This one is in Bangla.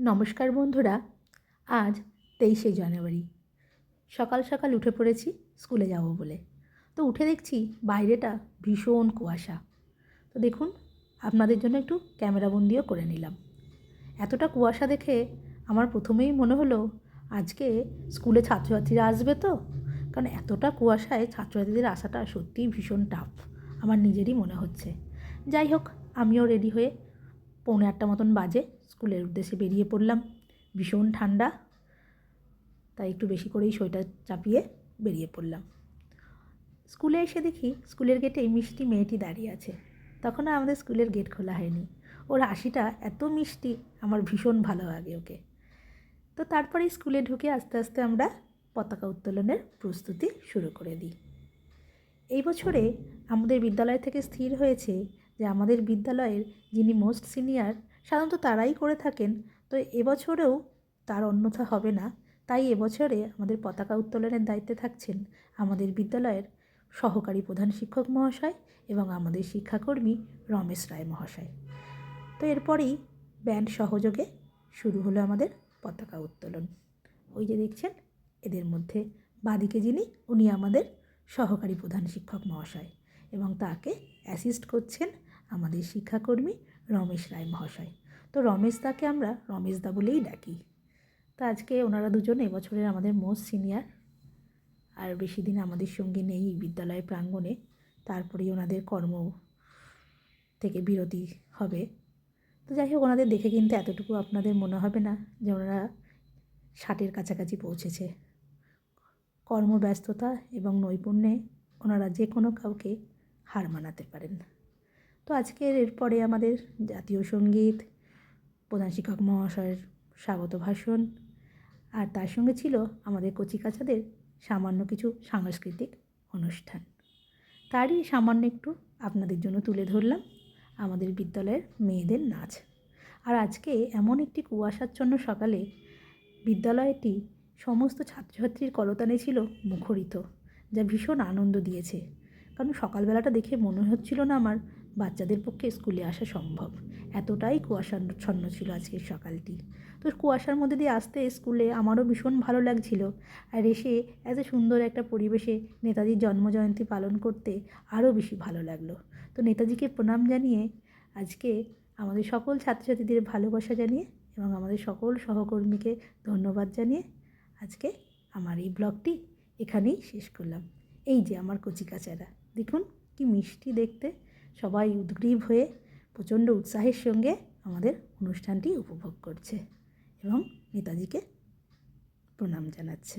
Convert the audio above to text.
নমস্কার বন্ধুরা, আজ তেইশে জানুয়ারি। সকাল সকাল উঠে পড়েছি, স্কুলে যাব বলে। তো উঠে দেখছি বাইরেটা ভীষণ কুয়াশা। তো দেখুন, আপনাদের জন্য একটু ক্যামেরাবন্দিও করে নিলাম। এতটা কুয়াশা দেখে আমার প্রথমেই মনে হলো, আজকে স্কুলে ছাত্রছাত্রীরা আসবে তো? কারণ এতটা কুয়াশায় ছাত্রছাত্রীদের আসাটা সত্যিই ভীষণ টাফ আমার নিজেরই মনে হচ্ছে। যাই হোক, আমিও রেডি হয়ে পৌনে আটটা মতন বাজে, স্কুলের উদ্দেশ্যে বেরিয়ে পড়লাম। ভীষণ ঠান্ডা, তাই একটু বেশি করেই সোয়েটার চাপিয়ে বেরিয়ে পড়লাম। স্কুলে এসে দেখি স্কুলের গেটে মিষ্টি মেয়েটি দাঁড়িয়ে আছে। তখনও আমাদের স্কুলের গেট খোলা হয়নি। ওর হাসিটা এত মিষ্টি, আমার ভীষণ ভালো লাগে ওকে। তো তারপরে স্কুলে ঢুকে আস্তে আস্তে আমরা পতাকা উত্তোলনের প্রস্তুতি শুরু করে দিই। এই বছরে আমাদের বিদ্যালয় থেকে স্থির হয়েছে যে আমাদের বিদ্যালয়ের যিনি মোস্ট সিনিয়র, সাধারণত তারাই করে থাকেন। তো এবছরেও তার অন্যথা হবে না। তাই এবছরে আমাদের পতাকা উত্তোলনের দায়িত্বে থাকছেন আমাদের বিদ্যালয়ের সহকারী প্রধান শিক্ষক মহাশয় এবং আমাদের শিক্ষাকর্মী রমেশ রায় মহাশয়। তো এরপরেই ব্যান্ড সহযোগে শুরু হলো আমাদের পতাকা উত্তোলন। ওই যে দেখছেন, এদের মধ্যে বাদিকে যিনি, উনি আমাদের সহকারী প্রধান শিক্ষক মহাশয় এবং তাকে অ্যাসিস্ট করছেন আমাদের শিক্ষাকর্মী রমেশ রায় মহাশয়। তো রমেশ দাকে আমরা রমেশ দা বলেই ডাকি। তো আজকে ওনারা দুজন এবছরের আমাদের মোস্ট সিনিয়র আর বেশি দিন আমাদের সঙ্গে নেই বিদ্যালয় প্রাঙ্গণে। তারপরেই ওনাদের কর্ম থেকে বিরতি হবে। তো যাই হোক, ওনাদের দেখে কিন্তু এতটুকু আপনাদের মনে হবে না যে ওনারা ষাটের কাছাকাছি পৌঁছেছে। কর্মব্যস্ততা এবং নৈপুণ্যে ওনারা যে কোনো কাউকে হার মানাতে পারেন। তো আজকের এরপরে আমাদের জাতীয় সংগীত, প্রধান শিক্ষক মহাশয়ের স্বাগত ভাষণ। আর তার সঙ্গে ছিল আমাদের কচিকাচাদের সামান্য কিছু সাংস্কৃতিক অনুষ্ঠান। তারই সামান্য একটু আপনাদের জন্য তুলে ধরলাম আমাদের বিদ্যালয়ের মেয়েদের নাচ। আর আজকে এমন একটি কুয়াশাচ্ছন্ন সকালে বিদ্যালয়টি সমস্ত ছাত্রছাত্রীর কলতানে ছিল মুখরিত, যা ভীষণ আনন্দ দিয়েছে। কারণ সকালবেলাটা দেখে মনে হচ্ছিল না আমার বাচ্চাদের পক্ষে স্কুলে আসা সম্ভব। এতটাই কুয়াশাচ্ছন্ন ছিল আজকের সকালটি। তো কুয়াশার মধ্যে দিয়ে আসতে স্কুলে আমারও ভীষণ ভালো লাগছিল। আর এসে এত সুন্দর একটা পরিবেশে নেতাজির জন্মজয়ন্তী পালন করতে আরও বেশি ভালো লাগল। তো নেতাজিকে প্রণাম জানিয়ে আজকে আমাদের সকল ছাত্রছাত্রীদের ভালোবাসা জানিয়ে এবং আমাদের সকল সহকর্মীকে ধন্যবাদ জানিয়ে আজকে আমার এই ব্লগটি এখানেই শেষ করলাম। এই যে আমার কচিকাচারা। দেখুন কি মিষ্টি দেখতে। সবাই উদ্গ্রীব হয়ে প্রচণ্ড উৎসাহের সঙ্গে আমাদের অনুষ্ঠানটি উপভোগ করছে এবং নেতাজিকে প্রণাম জানাচ্ছে।